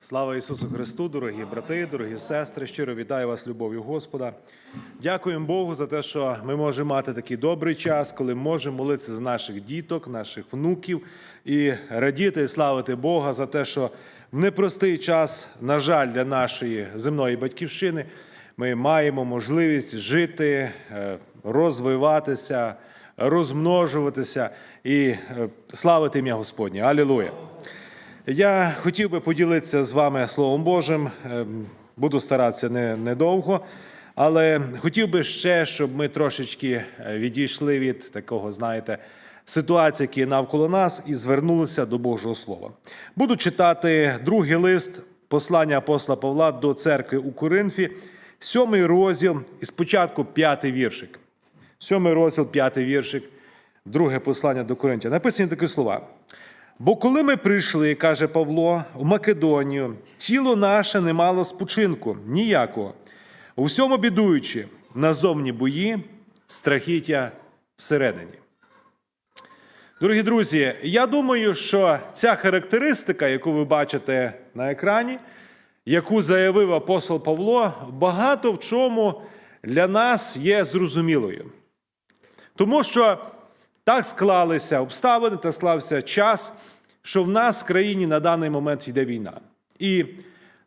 Слава Ісусу Христу, дорогі брати, дорогі сестри, щиро вітаю вас любов'ю Господа. Дякуємо Богу за те, що ми можемо мати такий добрий час, коли можемо молитися за наших діток, наших внуків і радіти і славити Бога за те, що в непростий час, на жаль, для нашої земної батьківщини ми маємо можливість жити, е, розвиватися, розмножуватися і е, славити ім'я Господнє. Алілуя! Я хотів би поділитися з вами Словом Божим. Ем, Буду старатися не, недовго, але хотів би ще, щоб ми трошечки е, відійшли від такого, знаєте, ситуації, які є навколо нас, і звернулися до Божого Слова. Буду читати другий лист послання апостола Павла до церкви у Коринфі, сьомий розділ, і спочатку п'ятий віршик. Сьомий розділ, п'ятий віршик, друге послання до Коринтя. Написані такі слова. Бо коли ми прийшли, каже Павло, в Македонію, тіло наше не мало спочинку ніякого. У всьому бідуючи, назовні бої, страхіття всередині. Дорогі друзі, я думаю, що ця характеристика, яку ви бачите на екрані, яку заявив апостол Павло, багато в чому для нас є зрозумілою. Тому що так склалися обставини, так склався час, що в нас в країні на даний момент йде війна. І,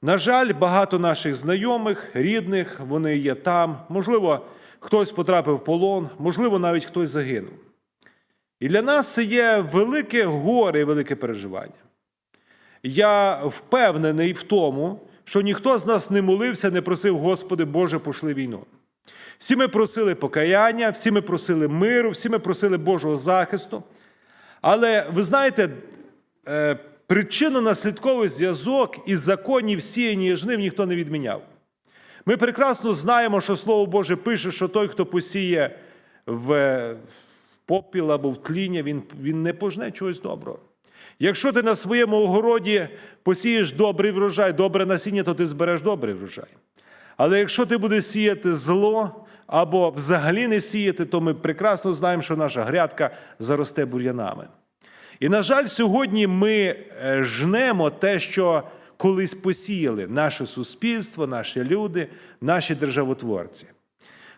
на жаль, багато наших знайомих, рідних, вони є там. Можливо, хтось потрапив в полон, можливо, навіть хтось загинув. І для нас це є велике горе і велике переживання. Я впевнений в тому, що ніхто з нас не молився, не просив, Господи, Боже, пошли війну. Всі ми просили покаяння, всі ми просили миру, всі ми просили Божого захисту. Але ви знаєте, е, причинно-наслідковий зв'язок і законів сіяння і жнив ніхто не відміняв. Ми прекрасно знаємо, що Слово Боже пише, що той, хто посіє в попіл або в тління, він, він не пожне чогось доброго. Якщо ти на своєму огороді посієш добрий врожай, добре насіння, то ти збереш добрий врожай. Але якщо ти будеш сіяти зло або взагалі не сіяти, то ми прекрасно знаємо, що наша грядка заросте бур'янами. І, на жаль, сьогодні ми е, жнемо те, що колись посіяли наше суспільство, наші люди, наші державотворці.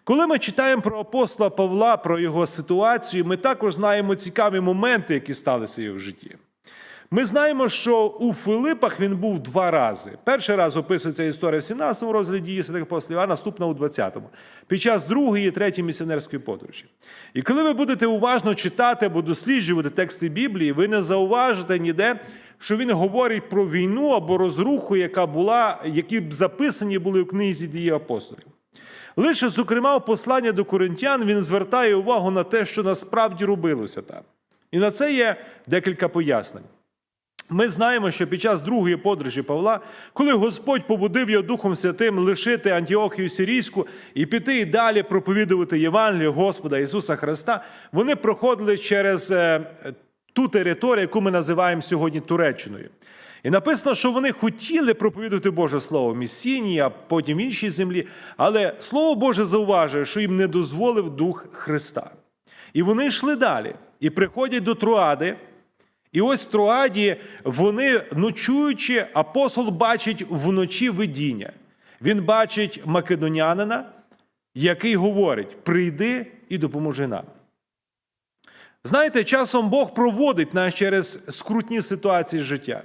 Коли ми читаємо про апостола Павла, про його ситуацію, ми також знаємо цікаві моменти, які сталися в житті. Ми знаємо, що у Филипах він був два рази. Перший раз описується історія в 17 му розділі дії святих апостолів, а наступна у 20-му, під час другої і третьої місіонерської подорожі. І коли ви будете уважно читати або досліджувати тексти Біблії, ви не зауважите ніде, що він говорить про війну або розруху, яка була, які б записані були в книзі дії апостолів. Лише, зокрема, у посланні до коринтян він звертає увагу на те, що насправді робилося там. І на це є декілька пояснень. Ми знаємо, що під час другої подорожі Павла, коли Господь побудив його Духом Святим лишити Антіохію Сирійську і піти і далі проповідувати Євангелію Господа Ісуса Христа, вони проходили через е, ту територію, яку ми називаємо сьогодні Туреччиною. І написано, що вони хотіли проповідувати Боже Слово в Місінії, а потім в іншій землі. Але Слово Боже зауважує, що їм не дозволив Дух Христа. І вони йшли далі і приходять до Труади. І ось в Троаді вони, ночуючи, апостол бачить вночі видіння. Він бачить македонянина, який говорить: прийди і допоможи нам. Знаєте, часом Бог проводить нас через скрутні ситуації життя.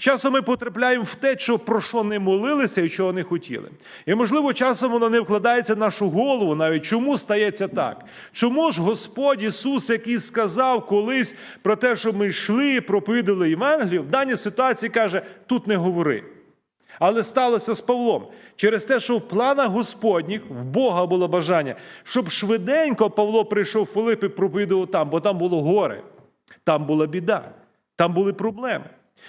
Часом ми потрапляємо в те, що про що не молилися і чого не хотіли. І, можливо, часом воно не вкладається в нашу голову, навіть чому стається так? Чому ж Господь Ісус, який сказав колись про те, що ми йшли, і проповідали Євангелію, в даній ситуації каже: тут не говори. Але сталося з Павлом через те, що в планах Господніх в Бога було бажання, щоб швиденько Павло прийшов в Филип і проповідував там, бо там було горе, там була біда, там були проблеми.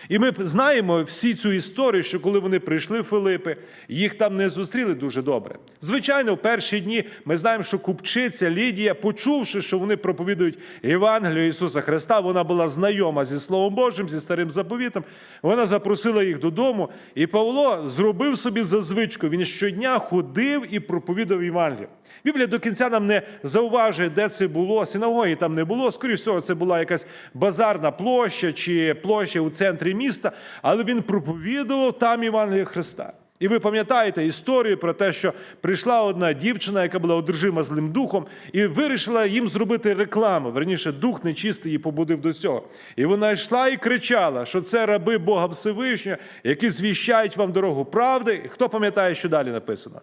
І ми знаємо всі цю історію, що коли вони прийшли в Филипи, їх там не зустріли дуже добре. Звичайно, в перші дні ми знаємо, що купчиця Лідія, почувши, що вони проповідують Євангелію Ісуса Христа, вона була знайома зі Словом Божим, зі старим заповітом. Вона запросила їх додому. І Павло зробив собі за звичку. Він щодня ходив і проповідав Євангелію. Біблія до кінця нам не зауважує, де це було. Синагоги там не було. Скоріше всього, це була якась базарна площа чи площа у центрі міста, але він проповідував там Євангелія Христа. І ви пам'ятаєте історію про те, що прийшла одна дівчина, яка була одержима злим духом, і вирішила їм зробити рекламу. Верніше, дух нечистий її побудив до цього. І вона йшла і кричала, що це раби Бога Всевишнього, які звіщають вам дорогу правди. Хто пам'ятає, що далі написано?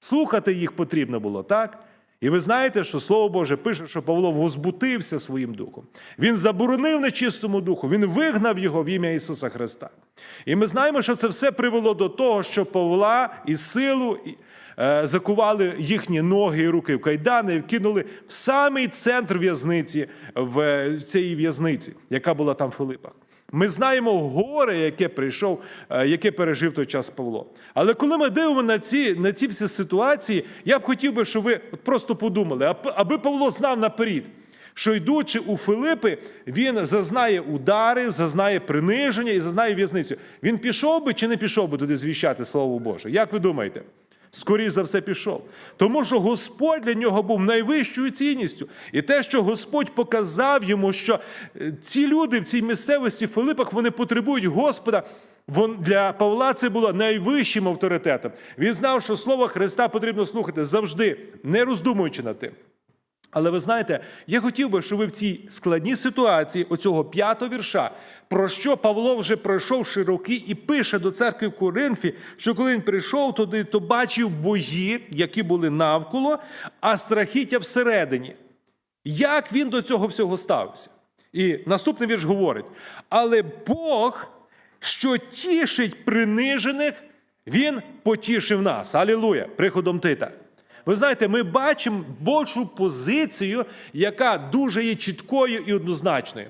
Слухати їх потрібно було, так? І ви знаєте, що Слово Боже пише, що Павло возбутився своїм духом. Він заборонив нечистому духу, він вигнав його в ім'я Ісуса Христа. І ми знаємо, що це все привело до того, що Павла і силу е, закували їхні ноги і руки в кайдани і вкинули в самий центр в'язниці, в е, цій в'язниці, яка була там в Филипах. Ми знаємо горе, яке прийшов, е, яке пережив той час Павло. Але коли ми дивимо на ці, на ці всі ситуації, я б хотів би, щоб ви просто подумали, аби Павло знав наперед, що йдучи у Филипи, він зазнає удари, зазнає приниження і зазнає в'язницю. Він пішов би чи не пішов би туди звіщати Слово Боже? Як ви думаєте? Скоріше за все пішов. Тому що Господь для нього був найвищою цінністю. І те, що Господь показав йому, що е, ці люди в цій місцевості в Филипах вони потребують Господа. Вон для Павла це було найвищим авторитетом. Він знав, що слово Христа потрібно слухати завжди, не роздумуючи над тим. Але ви знаєте, я хотів би, щоб ви в цій складній ситуації, оцього п'ятого вірша, про що Павло вже пройшовши роки і пише до церкви в Коринфі, що коли він прийшов туди, то бачив бої, які були навколо, а страхіття всередині. Як він до цього всього ставився? І наступний вірш говорить: але Бог, що тішить принижених, він потішив нас. Алілуя! Приходом Тита. Ви знаєте, ми бачимо Божу позицію, яка дуже є чіткою і однозначною.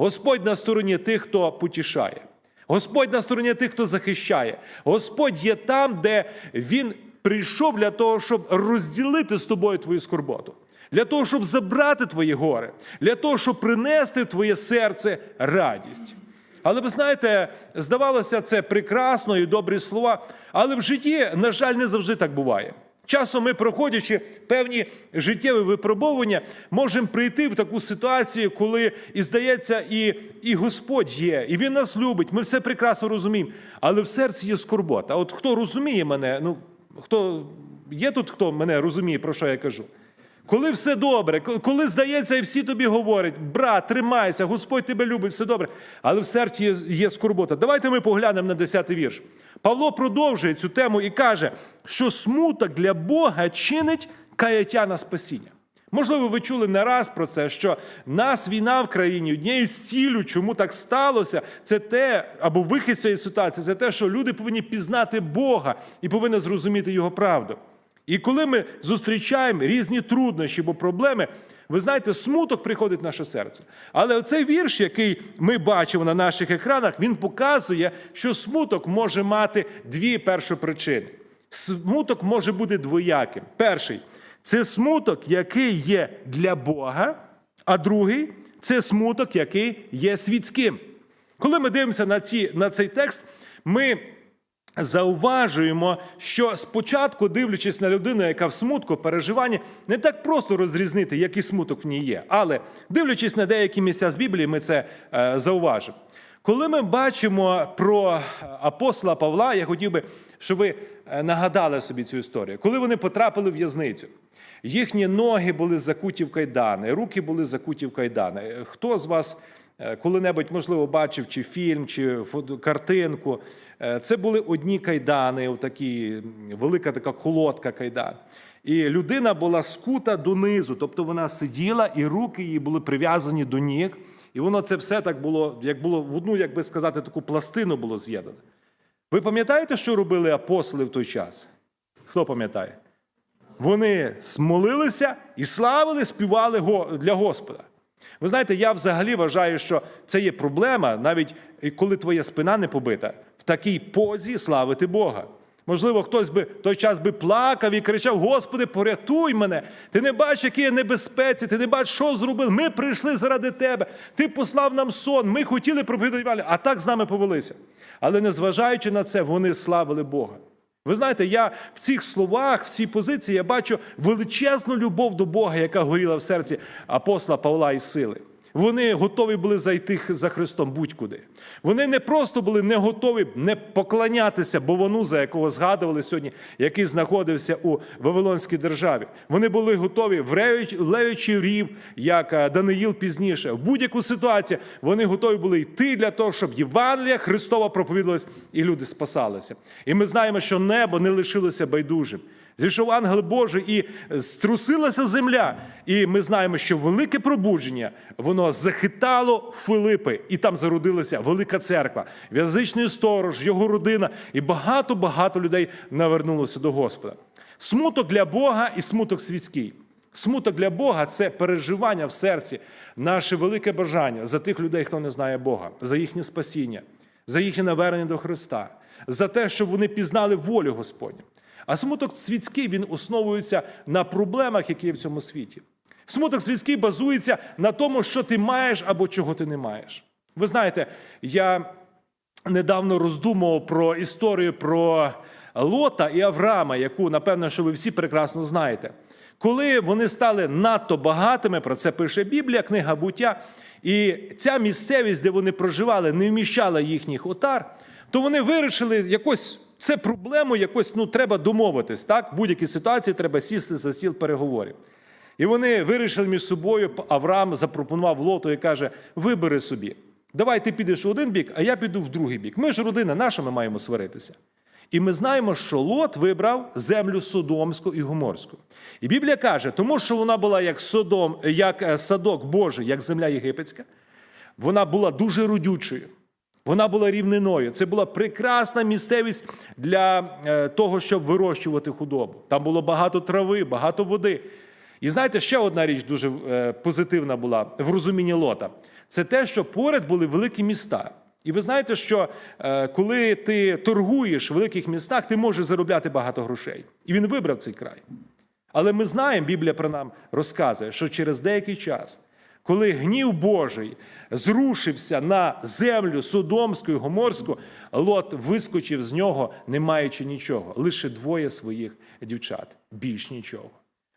Господь на стороні тих, хто потішає. Господь на стороні тих, хто захищає. Господь є там, де Він прийшов для того, щоб розділити з тобою твою скорботу, для того, щоб забрати твої гори, для того, щоб принести в твоє серце радість. Але ви знаєте, здавалося, це прекрасно і добрі слова, але в житті, на жаль, не завжди так буває. Часом ми, проходячи певні життєві випробування, можемо прийти в таку ситуацію, коли і здається, і, і Господь є, і Він нас любить. Ми все прекрасно розуміємо, але в серці є скорбота. От хто розуміє мене, ну хто є тут, хто мене розуміє, про що я кажу? Коли все добре, коли здається, і всі тобі говорять, брат, тримайся, Господь тебе любить, все добре, але в серці є, є скорбота. Давайте ми поглянемо на 10-й вірш. Павло продовжує цю тему і каже, що смуток для Бога чинить каяття на спасіння. Можливо, ви чули не раз про це, що нас війна в країні однією з цілю, чому так сталося, це те, або вихід з цієї ситуації, це те, що люди повинні пізнати Бога і повинні зрозуміти Його правду. І коли ми зустрічаємо різні труднощі або проблеми, ви знаєте, смуток приходить в наше серце. Але оцей вірш, який ми бачимо на наших екранах, він показує, що смуток може мати дві першопричини. Смуток може бути двояким. Перший це смуток, який є для Бога, а другий це смуток, який є світським. Коли ми дивимося на, ці, на цей текст, ми зауважуємо, що спочатку, дивлячись на людину, яка в смутку, переживанні, не так просто розрізнити, який смуток в ній є. Але дивлячись на деякі місця з Біблії, ми це е, зауважимо. Коли ми бачимо про апостола Павла, я хотів би, щоб ви е, нагадали собі цю історію. Коли вони потрапили в в'язницю, їхні ноги були закуті в кайдани, руки були закуті в кайдани. Хто з вас е, коли-небудь, можливо, бачив чи фільм, чи картинку? Е, Це були одні кайдани, такі велика така колодка кайдан. І людина була скута донизу, тобто вона сиділа, і руки її були прив'язані до ніг. І воно це все так було, як було в одну, як би сказати, таку пластину було з'єднане. Ви пам'ятаєте, що робили апостоли в той час? Хто пам'ятає? Вони смолилися і славили, співали для Господа. Ви знаєте, я взагалі вважаю, що це є проблема, навіть коли твоя спина не побита, в такій позі славити Бога. Можливо, хтось би той час би плакав і кричав: Господи, порятуй мене! Ти не бачиш, які я небезпеці, ти не бачиш, що зробив. Ми прийшли заради тебе. Ти послав нам сон. Ми хотіли проповідати, Івангелію, а так з нами повелися. Але незважаючи на це, вони славили Бога. Ви знаєте, я в цих словах, в цій позиції я бачу величезну любов до Бога, яка горіла в серці апостола Павла і сили. Вони готові були зайти за Христом будь-куди. Вони не просто були не готові не поклонятися Бовану, за якого згадували сьогодні, який знаходився у Вавилонській державі. Вони були готові в левичий рів, як е, Даниїл пізніше. В будь-яку ситуацію вони готові були йти для того, щоб Євангелія Христова проповідалась і люди спасалися. І ми знаємо, що небо не лишилося байдужим. Зійшов ангел Божий і струсилася земля. І ми знаємо, що велике пробудження воно захитало Филипи, і там зародилася велика церква, в'язичний сторож, його родина, і багато-багато людей навернулося до Господа. Смуток для Бога і смуток світський. Смуток для Бога це переживання в серці, наше велике бажання за тих людей, хто не знає Бога, за їхнє спасіння, за їхнє навернення до Христа, за те, щоб вони пізнали волю Господню. А смуток світський він основується на проблемах, які є в цьому світі. Смуток світський базується на тому, що ти маєш або чого ти не маєш. Ви знаєте, я недавно роздумував про історію про Лота і Авраама, яку, напевно, що ви всі прекрасно знаєте. Коли вони стали надто багатими, про це пише Біблія, книга буття, і ця місцевість, де вони проживали, не вміщала їхніх отар, то вони вирішили якось це проблему якось ну, треба домовитись. Так? В будь-якій ситуації треба сісти за стіл переговорів. І вони вирішили між собою, Авраам запропонував лоту і каже: вибери собі. Давай ти підеш в один бік, а я піду в другий бік. Ми ж родина, наша ми маємо сваритися. І ми знаємо, що Лот вибрав землю Содомську і Гоморську. І Біблія каже, тому що вона була як Содом, як е, садок Божий, як земля єгипетська, вона була дуже родючою. Вона була рівниною. Це була прекрасна місцевість для е, того, щоб вирощувати худобу. Там було багато трави, багато води. І знаєте, ще одна річ дуже е, позитивна була в розумінні лота це те, що поряд були великі міста. І ви знаєте, що е, коли ти торгуєш в великих містах, ти можеш заробляти багато грошей. І він вибрав цей край. Але ми знаємо, Біблія про нам розказує, що через деякий час коли гнів Божий зрушився на землю Содомську і Гоморську, Лот вискочив з нього, не маючи нічого, лише двоє своїх дівчат, більш нічого.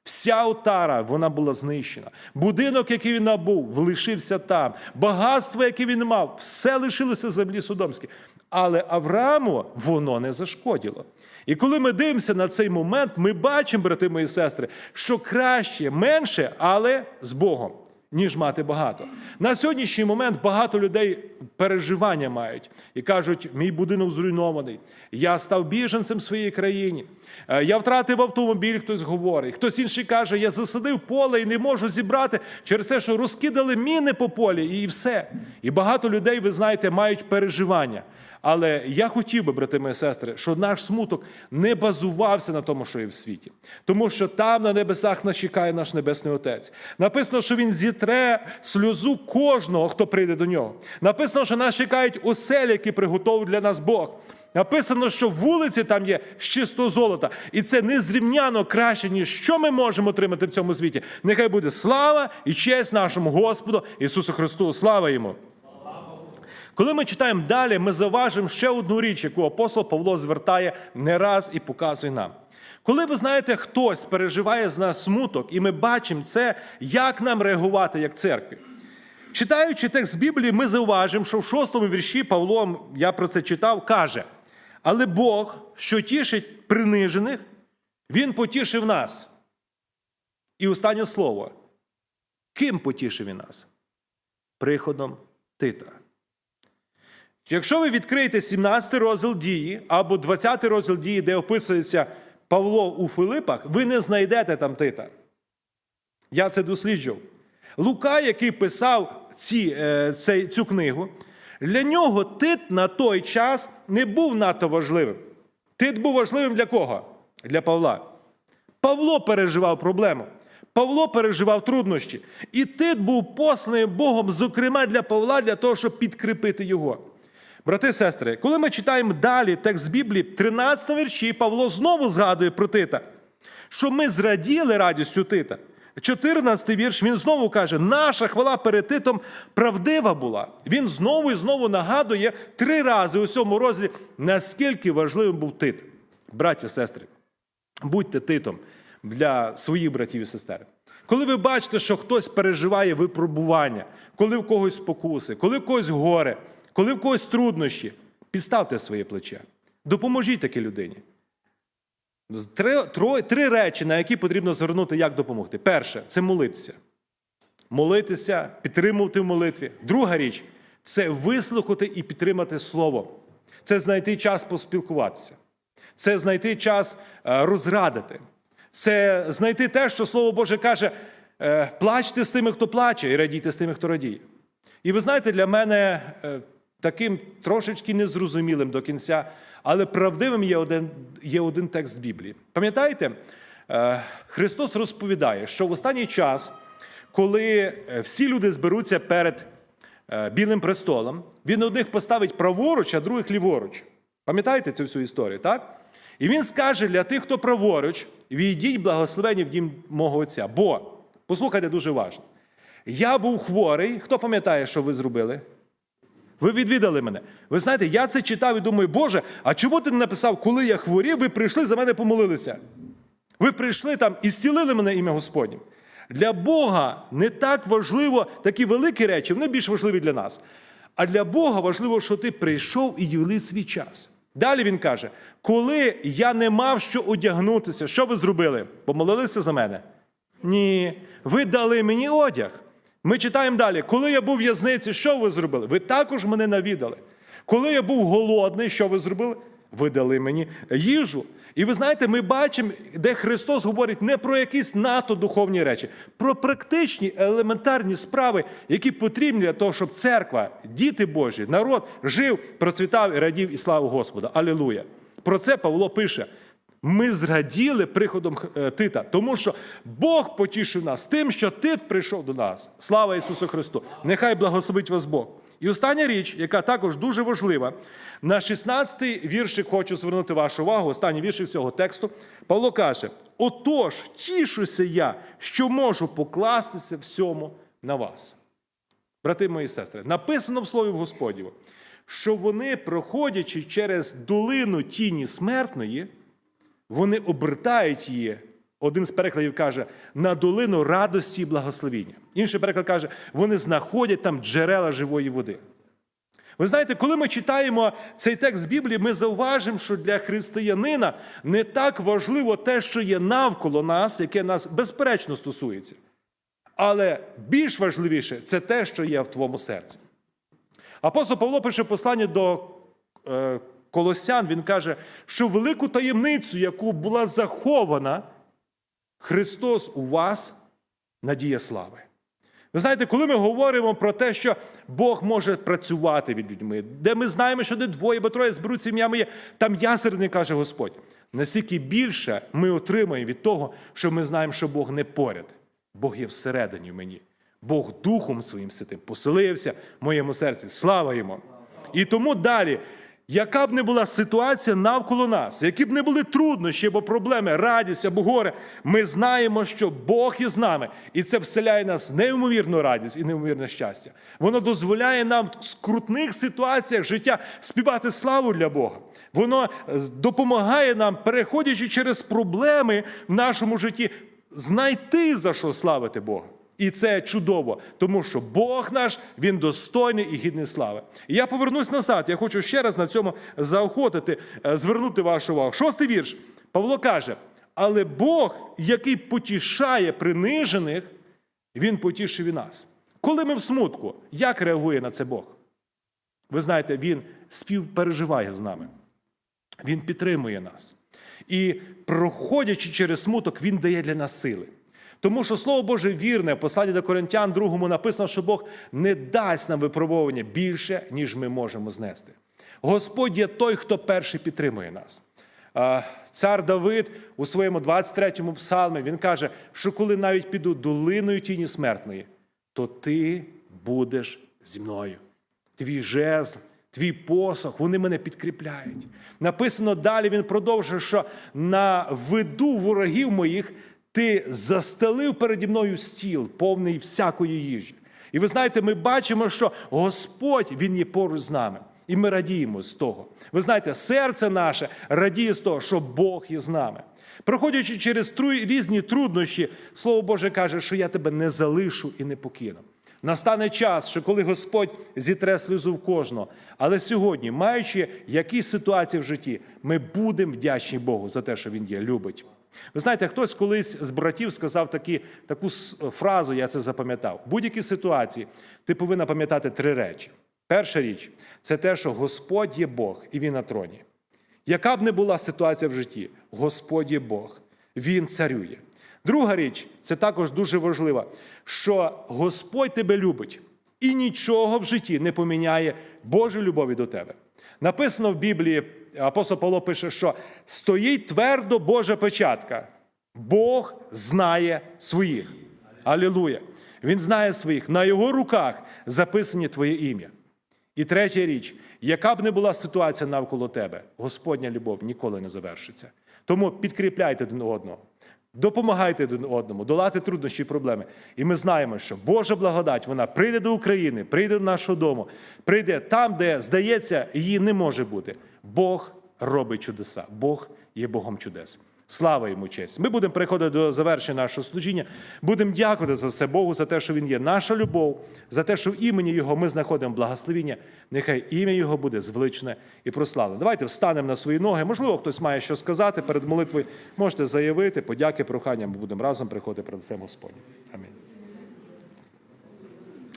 Вся отара вона була знищена. Будинок, який він набув, лишився там. Багатство, яке він мав, все лишилося в землі Содомській. Але Аврааму воно не зашкодило. І коли ми дивимося на цей момент, ми бачимо, брати мої сестри, що краще, менше, але з Богом ніж мати багато. На сьогоднішній момент багато людей переживання мають і кажуть, мій будинок зруйнований, я став біженцем в своїй країні, е, я втратив автомобіль, хтось говорить. Хтось інший каже, я засадив поле і не можу зібрати через те, що розкидали міни по полі, і все. І багато людей, ви знаєте, мають переживання. Але я хотів би, брати і сестри, щоб наш смуток не базувався на тому, що є в світі, тому що там на небесах нас чекає наш небесний Отець. Написано, що він зітре сльозу кожного, хто прийде до нього. Написано, що нас чекають оселі, які приготовив для нас Бог. Написано, що вулиці там є з чистого золота, і це незрівняно краще, ніж що ми можемо отримати в цьому світі. Нехай буде слава і честь нашому Господу Ісусу Христу. Слава йому! Коли ми читаємо далі, ми заважимо ще одну річ, яку апостол Павло звертає не раз і показує нам. Коли ви знаєте, хтось переживає з нас смуток, і ми бачимо це, як нам реагувати як церкві. Читаючи текст Біблії, ми зауважимо, що в шостому вірші Павло, я про це читав, каже: але Бог, що тішить принижених, Він потішив нас. І останнє слово. Ким потішив він нас? Приходом Тита. Якщо ви відкриєте 17 розділ дії або 20 розділ дії, де описується Павло у Филипах, ви не знайдете там Тита. Я це досліджував. Лука, який писав ці, е, цю книгу, для нього Тит на той час не був надто важливим. Тит був важливим для кого? Для Павла. Павло переживав проблему. Павло переживав труднощі. І Тит був посланий Богом, зокрема для Павла, для того, щоб підкріпити його. Брати і сестри, коли ми читаємо далі текст Біблії, 13 вірші, Павло знову згадує про Тита, що ми зраділи радістю Тита. 14 вірш він знову каже: наша хвала перед Титом правдива була. Він знову і знову нагадує три рази у цьому розділі, наскільки важливим був Тит. Браті, сестри, будьте Титом для своїх братів і сестер. Коли ви бачите, що хтось переживає випробування, коли в когось спокуси, коли в когось горе, коли в когось труднощі, підставте своє плече. Допоможіть такій людині. З Три, три речі, на які потрібно звернути, як допомогти. Перше це молитися. Молитися, підтримувати в молитві. Друга річ це вислухати і підтримати слово. Це знайти час поспілкуватися. Це знайти час е, розрадити. Це знайти те, що Слово Боже каже: е, плачте з тими, хто плаче, і радійте з тими, хто радіє. І ви знаєте, для мене е, таким трошечки незрозумілим до кінця, але правдивим є один, є один текст Біблії. Пам'ятаєте, е, Христос розповідає, що в останній час, коли е, всі люди зберуться перед е, Білим престолом, він одних поставить праворуч, а других ліворуч. Пам'ятаєте цю всю історію, так? І він скаже для тих, хто праворуч, війдіть благословені в дім мого Отця. Бо, послухайте дуже важливо. Я був хворий. Хто пам'ятає, що ви зробили? Ви відвідали мене. Ви знаєте, я це читав і думаю, Боже, а чому ти не написав, коли я хворів, ви прийшли за мене помолилися? Ви прийшли там і зцілили мене ім'я Господнє. Для Бога не так важливо такі великі речі, вони більш важливі для нас. А для Бога важливо, що ти прийшов і юли свій час. Далі він каже: коли я не мав що одягнутися, що ви зробили? Помолилися за мене? Ні. Ви дали мені одяг. Ми читаємо далі. Коли я був в в'язниці, що ви зробили? Ви також мене навідали. Коли я був голодний, що ви зробили? Ви дали мені їжу. І ви знаєте, ми бачимо, де Христос говорить не про якісь надто духовні речі, про практичні елементарні справи, які потрібні для того, щоб церква, діти Божі, народ жив, процвітав і радів і славу Господа. Алілуя! Про це Павло пише. Ми зраділи приходом е, Тита, тому що Бог потішив нас тим, що Тит прийшов до нас. Слава Ісусу Христу! Нехай благословить вас Бог. І остання річ, яка також дуже важлива, на 16-й віршик хочу звернути вашу увагу, останній віршик цього тексту. Павло каже: Отож, тішуся я, що можу покластися всьому на вас. Брати мої сестри, написано в Слові Господньому, що вони, проходячи через долину тіні смертної, вони обертають її. Один з перекладів каже на долину радості і благословіння. Інший переклад каже, вони знаходять там джерела живої води. Ви знаєте, коли ми читаємо цей текст Біблії, ми зауважимо, що для християнина не так важливо те, що є навколо нас, яке нас безперечно стосується. Але більш важливіше це те, що є в твоєму серці. Апостол Павло пише послання до е, Колосян, він каже, що велику таємницю, яку була захована, Христос у вас надія слави. Ви знаєте, коли ми говоримо про те, що Бог може працювати від людьми, де ми знаємо, що де двоє або троє зберуться ім'я моє, там я каже Господь. Настільки більше ми отримаємо від того, що ми знаємо, що Бог не поряд, Бог є всередині в мені. Бог Духом своїм святим поселився в моєму серці. Слава йому! І тому далі, яка б не була ситуація навколо нас, які б не були труднощі або проблеми, радість або горе, ми знаємо, що Бог є з нами, і це вселяє нас неймовірну радість і неймовірне щастя. Воно дозволяє нам в скрутних ситуаціях життя співати славу для Бога. Воно е, допомагає нам, переходячи через проблеми в нашому житті, знайти за що славити Бога. І це чудово, тому що Бог наш, Він достойний і гідний слави. І я повернусь назад. Я хочу ще раз на цьому заохотити, е, звернути вашу увагу. Шостий вірш. Павло каже: але Бог, який потішає принижених, Він потішив і нас. Коли ми в смутку, як реагує на це Бог? Ви знаєте, Він співпереживає з нами. Він підтримує нас. І проходячи через смуток, Він дає для нас сили. Тому що Слово Боже вірне, в посланні до Коринтян, другому написано, що Бог не дасть нам випробування більше, ніж ми можемо знести. Господь є той, хто перший підтримує нас. Цар Давид у своєму 23-му псалмі він каже, що коли навіть піду долиною тіні смертної, то ти будеш зі мною. Твій жезл, твій посох, вони мене підкріпляють. Написано далі, він продовжує, що на виду ворогів моїх ти застелив переді мною стіл, повний всякої їжі. І ви знаєте, ми бачимо, що Господь Він є поруч з нами. І ми радіємо з того. Ви знаєте, серце наше радіє з того, що Бог є з нами. Проходячи через різні труднощі, Слово Боже каже, що я тебе не залишу і не покину. Настане час, що коли Господь зітре сльозу в кожного. Але сьогодні, маючи якісь ситуації в житті, ми будемо вдячні Богу за те, що Він є, любить. Ви знаєте, хтось колись з братів сказав такі, таку фразу, я це запам'ятав. В будь-якій ситуації ти повинна пам'ятати три речі. Перша річ це те, що Господь є Бог і Він на троні. Яка б не була ситуація в житті, Господь є Бог, Він царює. Друга річ, це також дуже важливо, що Господь тебе любить і нічого в житті не поміняє Божої любові до тебе. Написано в Біблії, апостол Павло пише, що стоїть твердо Божа печатка. Бог знає своїх. Алілуя! Він знає своїх. На його руках записані твоє ім'я. І третя річ, яка б не була ситуація навколо тебе, Господня любов ніколи не завершиться. Тому підкріпляйте один одного, допомагайте один одному, долати труднощі і проблеми. І ми знаємо, що Божа благодать вона прийде до України, прийде до нашого дому, прийде там, де здається, її не може бути. Бог робить чудеса. Бог є Богом чудес. Слава йому честь. Ми будемо переходити до завершення нашого служіння. Будемо дякувати за все Богу, за те, що Він є наша любов, за те, що в імені Його ми знаходимо благословіння. Нехай ім'я Його буде звеличне і прославлене. Давайте встанемо на свої ноги. Можливо, хтось має що сказати перед молитвою. Можете заявити, подяки, прохання. Ми будемо разом приходити перед цим Господнім. Амінь.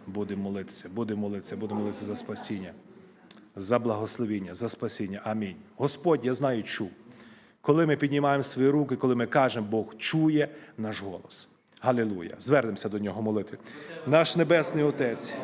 Будемо молитися, будемо молитися, будемо молитися за спасіння, за благословіння, за спасіння. Амінь. Господь, я знаю, чув. Коли ми піднімаємо свої руки, коли ми кажемо, Бог чує наш голос. Галилуя. Звернемося до нього молитви. Наш Небесний Отець.